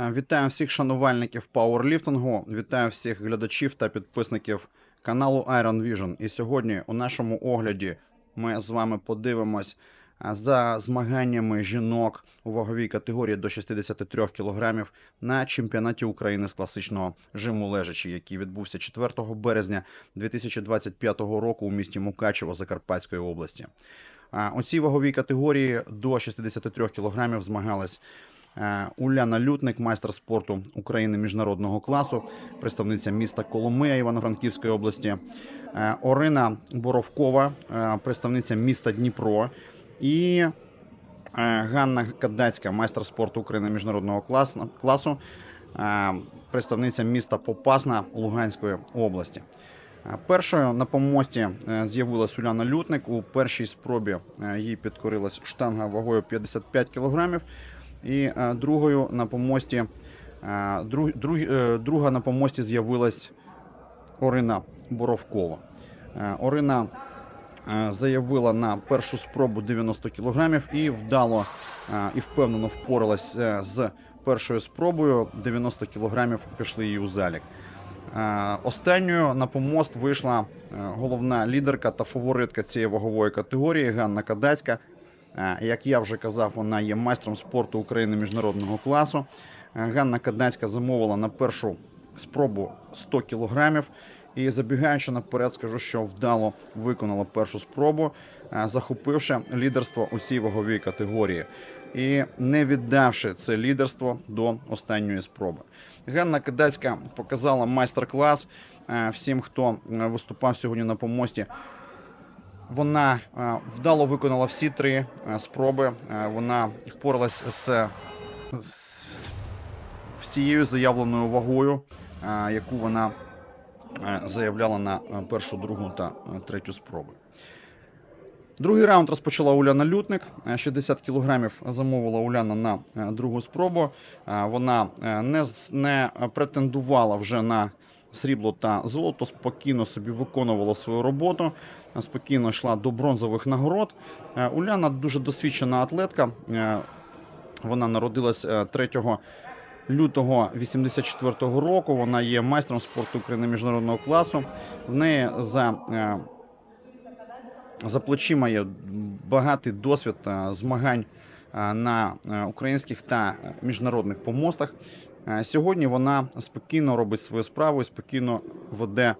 Е, Вітаю всіх шанувальників пауерліфтингу, вітаю всіх глядачів та підписників каналу Iron Vision. І сьогодні у нашому огляді ми з вами подивимось е, за змаганнями жінок у ваговій категорії до 63 кг на чемпіонаті України з класичного жиму лежачі, який відбувся 4 березня 2025 року у місті Мукачево Закарпатської області. А, У цій ваговій категорії до 63 кг змагались е, Уляна Лютник, майстер спорту України міжнародного класу, представниця міста Коломия Івано-Франківської області, е, Орина Боровкова, е, представниця міста Дніпро, і е, Ганна Кадацька, майстер спорту України міжнародного класу, е, представниця міста Попасна Луганської області. Е, Першою на помості е, з'явилась Уляна Лютник. У першій спробі е, їй підкорилась штанга вагою 55 кг. І е, другою на помості, е, друг, друг, е, друга на помості з'явилась Орина Боровкова. Орина заявила на першу спробу 90 кг і вдало і впевнено впоралась з першою спробою. 90 кг пішли їй у залік. Останньою на помост вийшла головна лідерка та фаворитка цієї вагової категорії Ганна Кадацька. Е, Як я вже казав, вона є майстром спорту України міжнародного класу. Е, Ганна Кадацька замовила на першу спробу 100 кілограмів. І забігаючи наперед, скажу, що вдало виконала першу спробу, е, захопивши лідерство у цій ваговій категорії і не віддавши це лідерство до останньої спроби. Ганна Кадацька показала майстер-клас всім, хто виступав сьогодні на помості. Вона е, вдало виконала всі три е, спроби. Е, Вона впоралась з, з всією заявленою вагою, яку вона заявляла на першу, другу та третю спроби. Другий раунд розпочала Уляна Лютник. Е, 60 кілограмів замовила Уляна на другу спробу. Вона не, не претендувала вже на срібло та золото, спокійно собі виконувала свою роботу, е, спокійно йшла до бронзових нагород. Е, Уляна дуже досвідчена атлетка. Е, Вона народилась е, 3 лютого 84-го року. Вона є майстром спорту України міжнародного класу. В неї за за плечима є багатий досвід змагань на українських та міжнародних помостах. Е, Сьогодні вона спокійно робить свою справу і спокійно веде,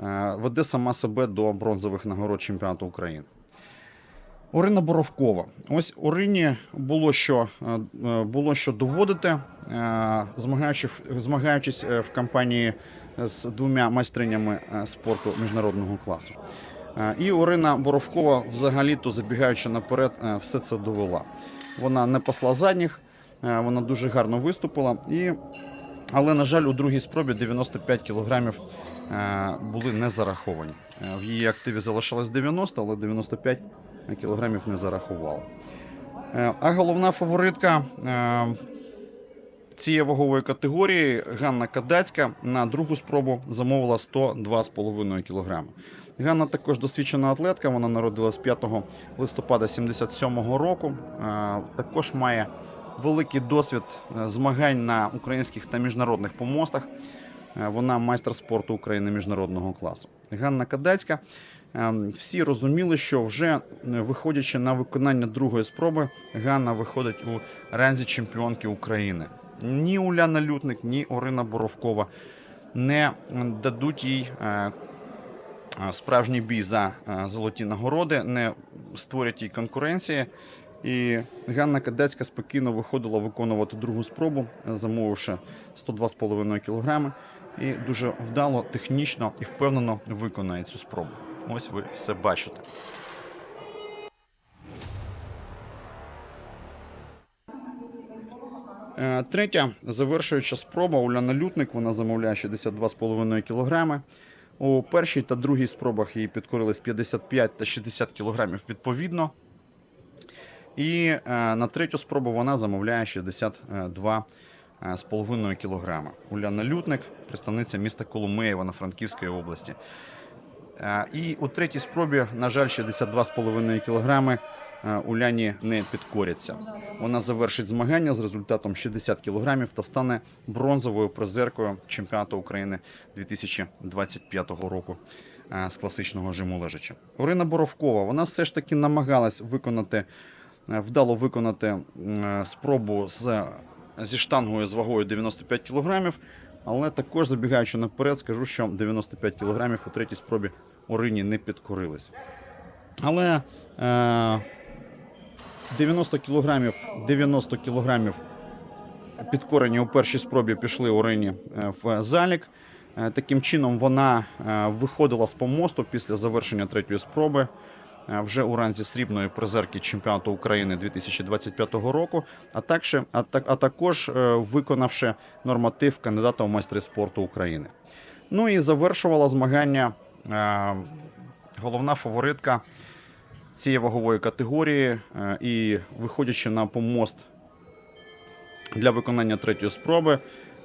е, веде сама себе до бронзових нагород чемпіонату України. Орина Боровкова. Ось Орині було що, е, було що доводити, змагаючи, змагаючись е, в кампанії з двома майстринями спорту міжнародного класу. І Орина Боровкова, взагалі-то забігаючи наперед, все це довела. Вона не пасла задніх, вона дуже гарно виступила. І... Але, на жаль, у другій спробі 95 кілограмів е, були не зараховані. Е, В її активі залишалось 90, але 95 кілограмів не зарахували. Е, А головна фаворитка е, цієї вагової категорії Ганна Кадацька на другу спробу замовила 102,5 кг. Ганна також досвідчена атлетка. Вона народилась 5 листопада 77 року. Е, Також має великий досвід е, змагань на українських та міжнародних помостах. Е, Вона майстер спорту України міжнародного класу. Ганна Кадацька. е, Всі розуміли, що вже виходячи на виконання другої спроби, Ганна виходить у ранзі чемпіонки України. Ні Уляна Лютник, ні Орина Боровкова не дадуть їй справжній бій за золоті нагороди, не створять їй конкуренції. І Ганна Кадецька спокійно виходила виконувати другу спробу, е, замовивши 102,5 кг. І дуже вдало, технічно і впевнено виконає цю спробу. Ось ви все бачите. Е, Третя завершуюча спроба Уляна Лютник. Вона замовляє 62,5 кг. У першій та другій спробах їй підкорились 55 та 60 кг відповідно. І е, на третю спробу вона замовляє 62,5 кг. Уляна Лютник, представниця міста Коломия Івано-Франківської області. Е, І у третій спробі, на жаль, 62,5 кг е, Уляні не підкоряться. Вона завершить змагання з результатом 60 кг та стане бронзовою призеркою чемпіонату України 2025 року е, з класичного жиму лежача. Орина Боровкова вона все ж таки намагалась виконати е, вдало виконати спробу з, зі штангою з вагою 95 кг, але також забігаючи наперед, скажу, що 95 кг у третій спробі Орині не підкорились. Але е, 90 кг, 90 кг підкорені у першій спробі пішли Орині е, в залік. Е, Таким чином вона е, виходила з помосту після завершення третьої спроби е, вже у ранзі срібної призерки чемпіонату України 2025 року, а також, а, також е, виконавши норматив кандидата у майстри спорту України. Ну і завершувала змагання е, головна фаворитка цієї вагової категорії. е, І виходячи на помост для виконання третьої спроби, е,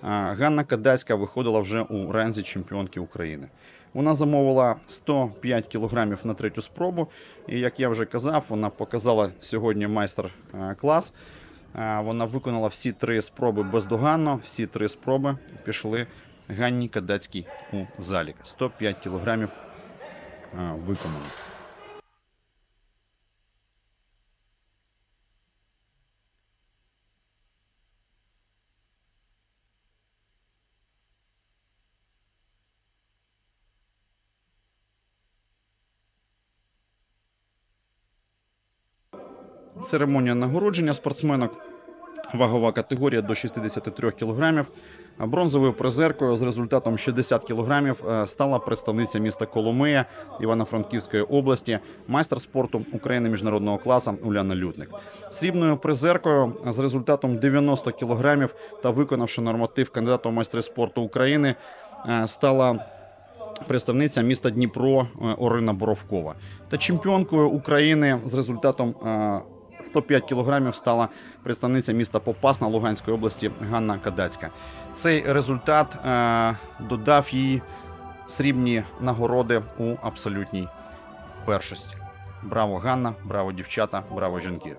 Ганна Кадацька виходила вже у ранзі чемпіонки України. Вона замовила 105 кілограмів на третю спробу. І як я вже казав, вона показала сьогодні майстер-клас. Е, Вона виконала всі три спроби бездоганно. Всі три спроби пішли Ганні Кадацькій у залік. 105 кілограмів е, виконано. Церемонія нагородження спортсменок. Вагова категорія до 63 кг. Бронзовою призеркою з результатом 60 кг стала представниця міста Коломия Івано-Франківської області, майстер спорту України міжнародного класу Уляна Лютник. Срібною призеркою з результатом 90 кг та виконавши норматив кандидата у майстри спорту України е, стала представниця міста Дніпро е, Орина Боровкова. Та чемпіонкою України з результатом е, 105 кілограмів стала представниця міста Попасна Луганської області Ганна Кадацька. Цей результат е, додав їй срібні нагороди у абсолютній першості. Браво, Ганна, браво, дівчата, браво, жінки.